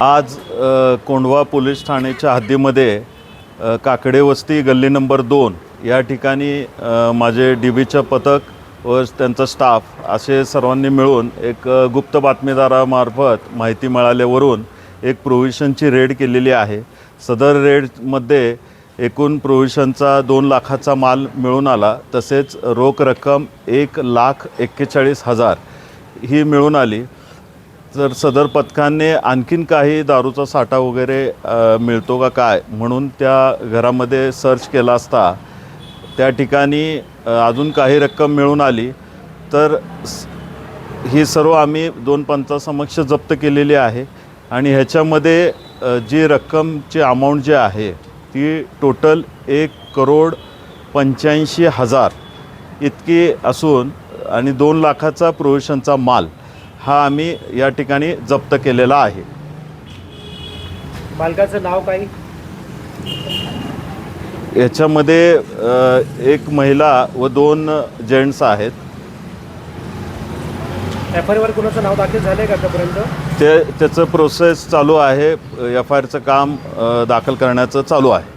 आज कोंढवा पोलीस ठाण्याच्या हद्दीमध्ये काकडेवस्ती काकडे वस्ती गल्ली नंबर दोन या ठिकाणी माझे डी बीचं पथक व त्यांचा स्टाफ असे सर्वांनी मिळून एक गुप्त बातमीदारामार्फत माहिती मिळाल्यावरून एक प्रोव्हिशनची रेड केलेली आहे. सदर रेडमध्ये एकूण प्रोव्हिशनचा दोन लाखाचा माल मिळून आला. तसेच रोख रक्कम एक लाख एक्केचाळीस हजार ही मिळून आली. तर सदर पथकाने आणखीन काही दारूचा साठा वगैरे मिळतो का काय? म्हणून त्या घरामध्ये सर्च केला असता. त्या ठिकाणी अजून काही रक्कम मिळून आली. तर ही सर्व आम्ही दोन पंचासमक्ष जप्त केलेली आहे. आणि ह्याच्यामध्ये जी रक्कमची अमाऊंट जी आहे ती टोटल एक करोड पंच्याऐंशी हजार इतकी असून आणि दोन लाखाचा प्रोव्हिशनचा माल. हा आम्ही या ठिकाणी जप्त केलेला आहे. मालकाचं नाव काय? याच्यामध्ये अ, एक महिला व दोन जेंट्स आहेत. एफ आय वर कुणाचं नाव दाखल झालंय का आतापर्यंत? ते त्याचं प्रोसेस चालू आहे. एफ आय आरचं काम अ, दाखल करण्याचं चालू आहे.